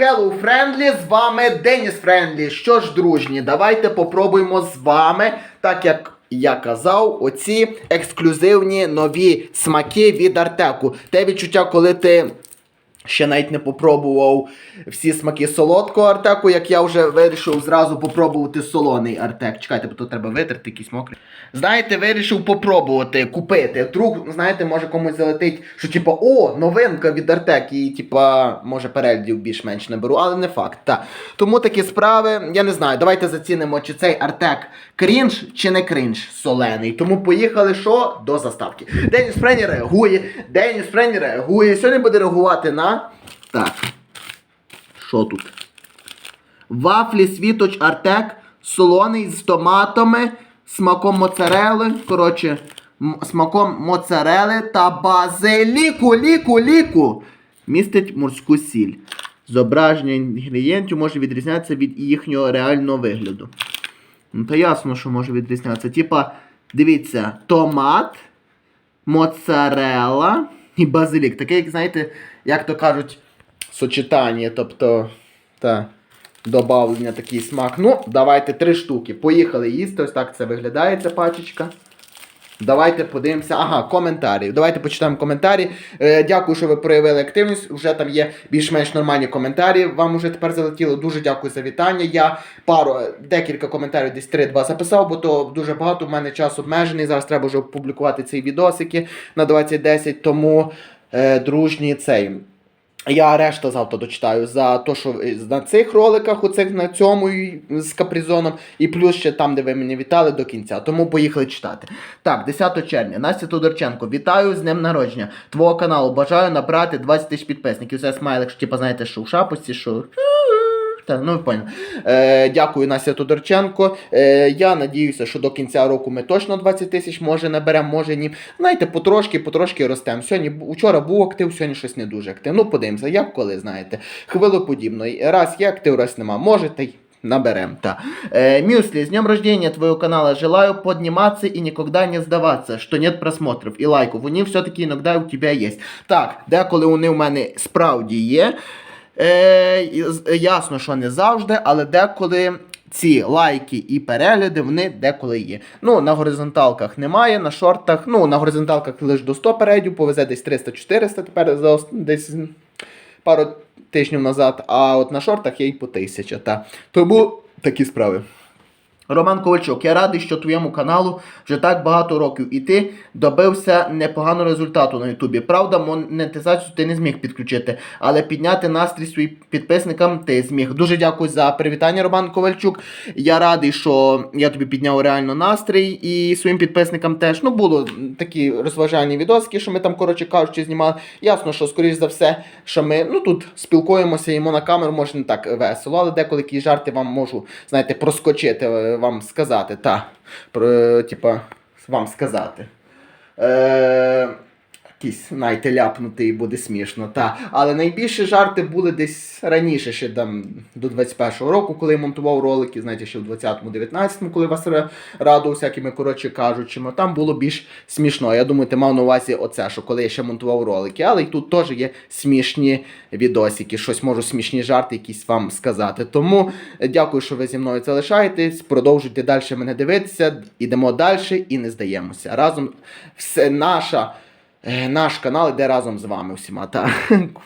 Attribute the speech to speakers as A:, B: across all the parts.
A: Hello Friendly, з вами Деніс Френдлі. Що ж, дружні, давайте попробуємо з вами, так як я казав, оці ексклюзивні нові смаки від Артеку. Те відчуття, коли ти. Ще навіть не попробував всі смаки солодкого артеку, як я вже вирішив зразу попробувати солоний артек. Чекайте, бо тут треба витерти якийсь мокрий. Знаєте, вирішив попробувати, купити. Вдруг, знаєте, може комусь залетить, що типа, о, новинка від артек, і типа, може переглядів більш-менш не беру, але не факт. Та. Тому такі справи, я не знаю, давайте зацінимо, чи цей артек крінж чи не крінж солений. Тому поїхали що? До заставки. Деніс Френі реагує, Деніс Френі реагує. Сьогодні буде реагувати на. Так. Що тут? Вафлі світоч Артек, солоний з томатами, смаком моцарели. Коротше, смаком моцарели та базиліку, ліку, ліку. Містить морську сіль. Зображення інгредієнтів може відрізнятися від їхнього реального вигляду. Ну, та ясно, що може відрізнятися. Типа, дивіться, томат, моцарелла і базилік. Таке, як знаєте, як то кажуть, сочетання, тобто, та, добавлення такий смак. Ну, давайте три штуки. Поїхали їсти. Ось так це виглядає ця пачечка. Давайте подивимося. Ага, коментарі. Давайте почитаємо коментарі. Е, дякую, що ви проявили активність. Вже там є більш-менш нормальні коментарі. Вам вже тепер залетіло. Дуже дякую за вітання. Я пару, декілька коментарів, десь 3-2 записав, бо то дуже багато. У мене час обмежений. Зараз треба вже опублікувати ці відосики на 2010. Тому е, дружній цей. Я решта завтра дочитаю за те, що е, на цих роликах, оцих на цьому з капризоном, і плюс ще там, де ви мене вітали до кінця. Тому поїхали читати. Так, 10 червня. Настя Тодорченко, вітаю з днем народження. Твого каналу бажаю набрати 20 тисяч підписників. Це смайлик, що типа, знаєте, що в шапості, що. Та, ну. Е, дякую, Настя Тодорченко. Е, я надіюся, що до кінця року ми точно 20 тисяч може наберемо, може ні. Знаєте, потрошки, потрошки ростемо. Сьогодні вчора був актив, сьогодні щось не дуже актив. Ну, подивимося, як коли, знаєте. Хвилоподібно. Раз є актив, раз нема. Може, та й наберем. Та. Э, Мюсли, с днем рождения твоего канала. Желаю подниматься и никогда не сдаваться, что нет просмотров и лайков. Вони все-таки иногда у тебя есть. Так, деколи вони у мене справді є. Е, ясно, що не завжди, але деколи ці лайки і перегляди вони деколи є. Ну, на горизонталках немає, на шортах, ну, на горизонталках лише до 100 передів, повезе десь 300-400 тепер за десь пару тижнів назад, а от на шортах є й по 1000. Та. Тому такі справи. Роман Ковальчук, я радий, що твоєму каналу вже так багато років, і ти добився непоганого результату на Ютубі. Правда, монетизацію ти не зміг підключити, але підняти настрій своїм підписникам ти зміг. Дуже дякую за привітання, Роман Ковальчук. Я радий, що я тобі підняв реально настрій і своїм підписникам теж. Ну, було такі розважальні відоски, що ми там, коротше кажучи, знімали. Ясно, що, скоріш за все, що ми ну, тут спілкуємося, їмо на камеру, може не так весело, але деколи які жарти вам можу, знаєте, проскочити, е, вам сказати. Та, про, типа, вам сказати. Е, якийсь, знаєте, ляпнутий буде смішно. Та. Але найбільші жарти були десь раніше, ще там до 21-го року, коли я монтував ролики, знаєте, ще в 20-му, 19-му, коли вас ра- радував всякими, коротше кажучи, там було більш смішно. Я думаю, ти мав на увазі оце, що коли я ще монтував ролики. Але й тут теж є смішні відосики, щось можу смішні жарти якісь вам сказати. Тому е, дякую, що ви зі мною залишаєтесь. Продовжуйте далі мене дивитися, ідемо далі і не здаємося. Разом все наша. Е, Наш канал іде разом з вами всіма. Та.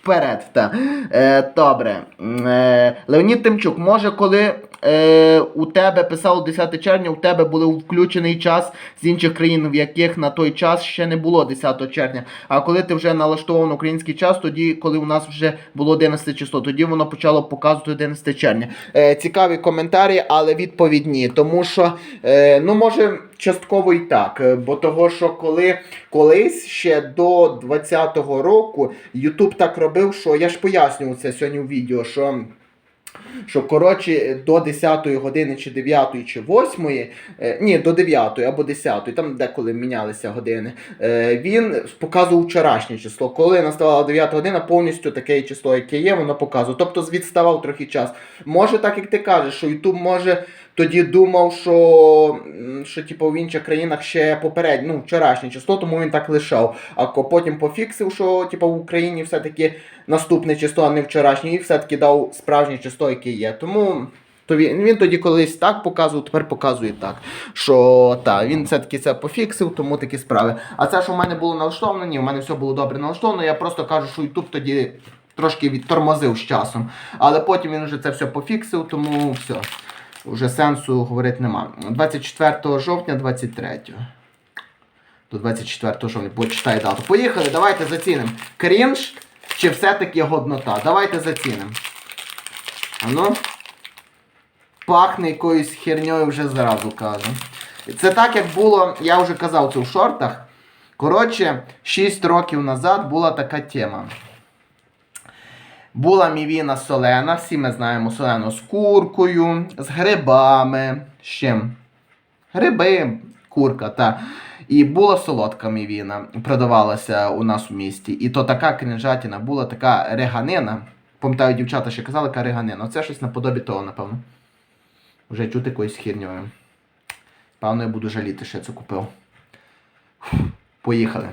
A: Вперед. Та. Е, добре. Е, Леонід Тимчук, може, коли е, у тебе писало 10 червня, у тебе був включений час з інших країн, в яких на той час ще не було 10 червня. А коли ти вже налаштовував на український час, тоді, коли у нас вже було 11 число, тоді воно почало показувати 11 червня. Е, цікаві коментарі, але відповідні. Тому що, е, ну, може, частково і так. е, Бо того, що коли колись ще до 20-го року YouTube так робив, що я ж пояснював це сьогодні у відео, що. Що коротше до 10 години чи 9 чи 8, е, ні, до 9 або 10, там деколи мінялися години. Е, він показував вчорашнє число. Коли наставала 9 година, повністю таке число, яке є, воно показував. Тобто відставав трохи час. Може, так як ти кажеш, що YouTube може тоді думав, що, що типу, в інших країнах ще попереднє, ну, вчорашнє число, тому він так лишав. А потім пофіксив, що типу, в Україні все-таки наступне число, а не вчорашнє, і все-таки дав справжнє число, яке є. Тому. То він, він тоді колись так показував, тепер показує так. Що так, він все-таки це пофіксив, тому такі справи. А це, що в мене було налаштовано, ні, в мене все було добре налаштовано. Я просто кажу, що YouTube тоді трошки відтормозив з часом. Але потім він вже це все пофіксив, тому все. Вже сенсу говорити нема. 24 жовтня 23. До 24 жовтня, почитай дату. Поїхали, давайте зацінимо. Крінж чи все-таки годнота? Давайте зацінимо. Ану. Пахне якоюсь херньою вже зразу кажу. Це так, як було, я вже казав це в шортах. Коротше, 6 років назад була така тема. Була мівіна солена, всі ми знаємо солену з куркою, з грибами. З чим? Гриби, курка, та. І була солодка мівіна, продавалася у нас у місті. І то така крінжатіна, була така реганина. Пам'ятаю, дівчата ще казали, яка реганина. Оце щось наподобі того, напевно. Вже чути якоюсь хірньою. Певно, я буду жаліти, що я це купив. Поїхали.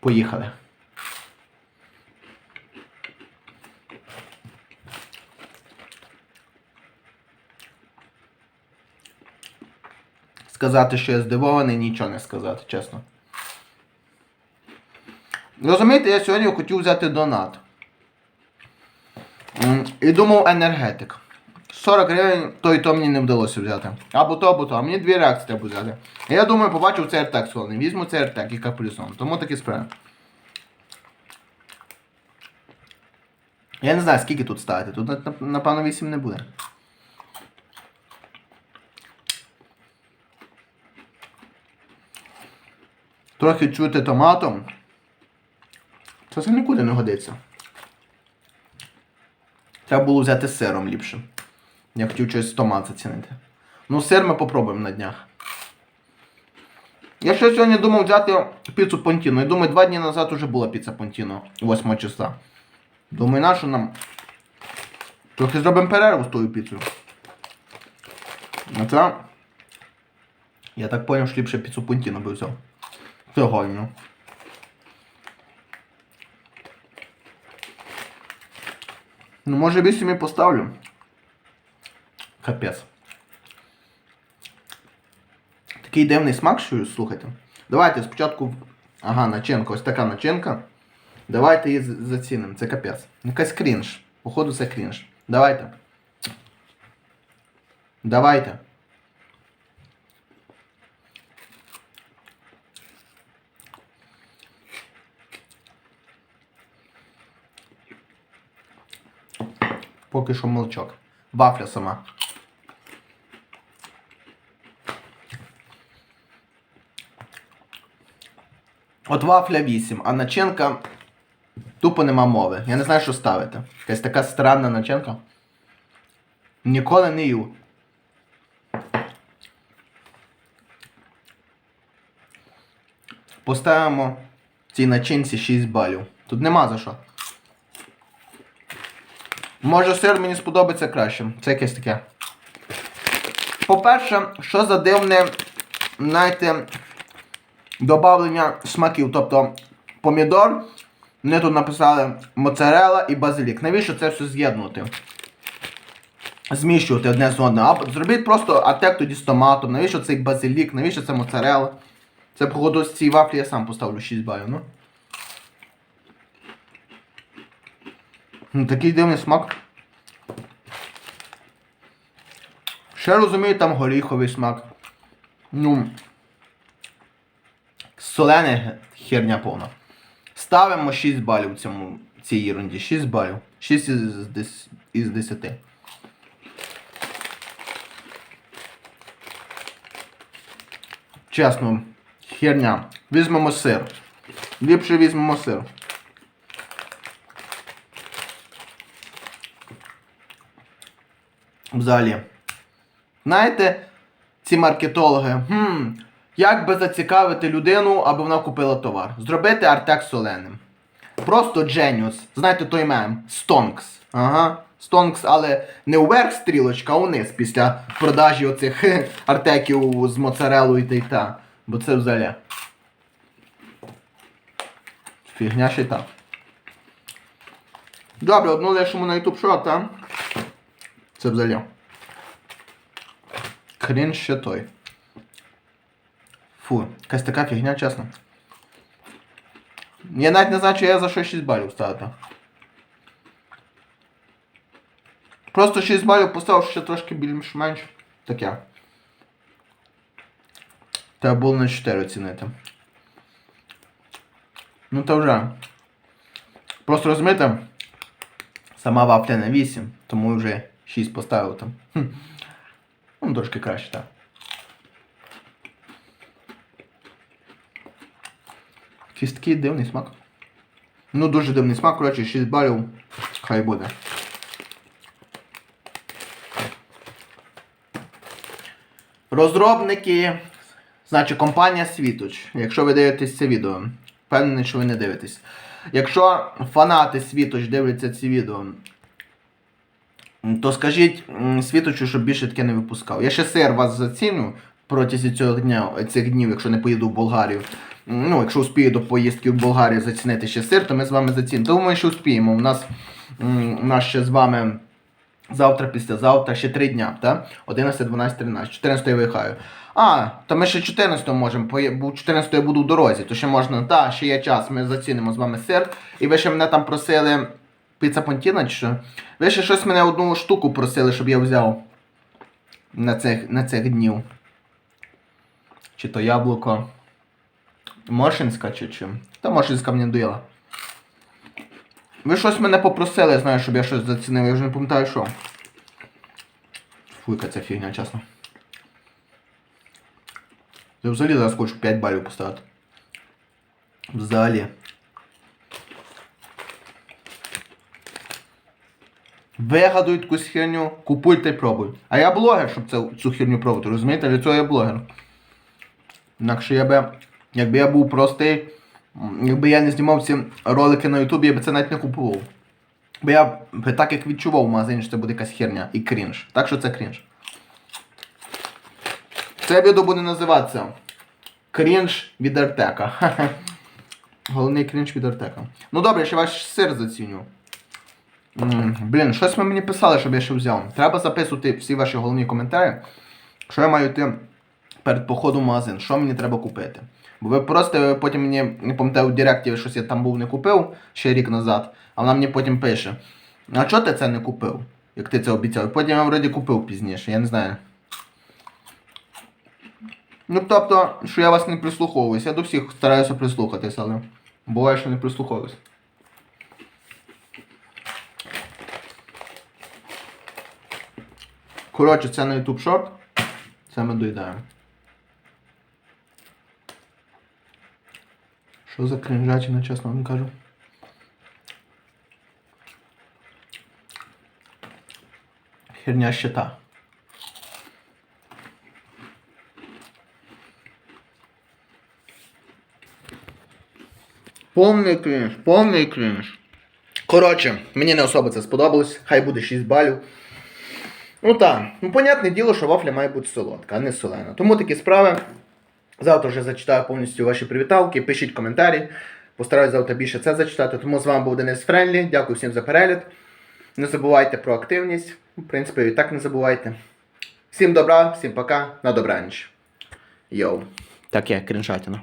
A: Поїхали. Сказати, що я здивований, нічого не сказати, чесно. Розумієте, я сьогодні хотів взяти донат. І думав енергетик. 40 гривень, то і то мені не вдалося взяти. Або то, або то. А мені дві реакції треба взяти. І я думаю, побачив цей артек солоний. Візьму цей артек і капризон. Тому такі справи. Я не знаю, скільки тут ставити. Тут, нап- напевно, 8 не буде. Трохи чути томатом. Це все нікуди не годиться. Треба було взяти з сиром ліпше. Я хотів щось томат зацінити. Ну, сир ми попробуємо на днях. Я ще сьогодні думав взяти піцу Понтіно. Я думаю, два дні назад вже була піца Понтіно 8 числа. Думаю, на що нам? Трохи зробимо перерву з тою піцею. А це. Я так зрозумів, що ліпше піцу Понтіно би взяв. Сьогодні. Ну, може 8 і поставлю. Капець. Такий дивний смак, що слухайте. Давайте спочатку. Ага, начинка, ось така начинка. Давайте її зацінимо. Це капець. Якась крінж. Походу це крінж. Давайте. Давайте. Поки що молчок. Вафля сама. От вафля 8, а начинка тупо нема мови. Я не знаю, що ставити. Якась така странна начинка. Ніколи не їв. Поставимо цій начинці 6 балів. Тут нема за що. Може сир мені сподобається краще. Це якесь таке. По-перше, що за дивне, знаєте, добавлення смаків. Тобто помідор, вони тут написали моцарела і базилік. Навіщо це все з'єднувати? Зміщувати одне з одним. А зробіть просто атек тоді з томатом. Навіщо цей базилік, навіщо це моцарела? Це, походу, з цієї вафлі я сам поставлю 6 балів, ну. Ну, такий дивний смак. Ще розумію, там горіховий смак. Ну. Солене херня повна. Ставимо 6 балів цьому цій ерунді. 6 балів. 6 із, із 10. Чесно, херня. Візьмемо сир. Ліпше візьмемо сир. Взагалі. Знаєте, ці маркетологи, хм, як би зацікавити людину, аби вона купила товар? Зробити артек соленим. Просто Genius. Знаєте той мем? Stonks. Ага. Стонкс, але не вверх стрілочка, а униз після продажі оцих артеків з моцарелою та й та. Бо це взагалі. Фігня ще й так. Добре, одну лишимо на YouTube Short, так? Це взагалі. Крінж ще той. Фу, якась така фігня, чесно. Я навіть не знаю, чи я за що 6 балів ставити. Просто 6 балів поставив ще трошки більш-менш таке. Треба було на 4 оцінити. Ну то вже. Просто розумієте, сама вафля на 8, тому вже 6 поставив там. Хм. Ну, трошки краще, так. Такий дивний смак. Ну, дуже дивний смак, коротше, 6 балів. Хай буде. Розробники, значить, компанія Світоч. Якщо ви дивитесь це відео, впевнений, що ви не дивитесь. Якщо фанати Світоч дивляться ці відео, то скажіть Світочу, щоб більше таке не випускав. Я ще сир вас заціню протягом цього дня, цих днів, якщо не поїду в Болгарію. Ну, якщо успію до поїздки в Болгарію зацінити ще сир, то ми з вами зацінимо. Думаю, що успіємо. У нас, у нас ще з вами завтра, післязавтра, ще три дня, так? 11, 12, 13. 14 я виїхаю. А, то ми ще 14 можемо, бо 14 я буду в дорозі, то ще можна, так, ще є час, ми зацінимо з вами сир. І ви ще мене там просили піца Понтіна чи що? Ви ще щось мене одну штуку просили, щоб я взяв на цих, на цих днів. Чи то яблуко. Моршинська чи чим? Та Моршинська мені доїла. Ви щось мене попросили, я знаю, щоб я щось зацінив, я вже не пам'ятаю що. Фу, яка ця фігня, чесно. Я взагалі зараз хочу 5 балів поставити. Взагалі. Вигадують якусь херню, купуйте і пробуй. А я блогер, щоб це, цю херню пробувати, розумієте? Для цього я блогер. Інакше я би, якби я був простий, якби я не знімав ці ролики на Ютубі, я би це навіть не купував. Бо я би так як відчував в магазині, що це буде якась херня і крінж. Так що це крінж. Це відео буде називатися Крінж від Артека. Головний крінж від Артека. Ну добре, ще ваш сир заціню. Блін, щось ви мені писали, щоб я ще взяв. Треба записувати всі ваші головні коментарі. Що я маю йти перед походом в магазин, що мені треба купити. Бо ви просто потім мені не пам'ятаю в Директі щось я там був не купив ще рік назад, а вона мені потім пише: А чого ти це не купив? Як ти це обіцяв? Потім я вроді купив пізніше, я не знаю. Ну тобто, що я вас не прислуховуюсь. Я до всіх стараюся прислухатись, але буває, що не прислуховуюсь. Коротше, це на YouTube Short. Це ми доїдаємо. Що за кринжатина, чесно вам кажу. Херня щита. Повний крінж, повний крінж. Коротше, мені не особо це сподобалось, хай буде 6 балів. Ну так, ну понятне діло, що вафля має бути солодка, а не солена. Тому такі справи. Завтра вже зачитаю повністю ваші привіталки, пишіть коментарі. Постараюсь завтра більше це зачитати. Тому з вами був Денис Френлі. Дякую всім за перегляд. Не забувайте про активність. В принципі, і так не забувайте. Всім добра, всім пока, на добраніч. Йоу. Таке кринжатина.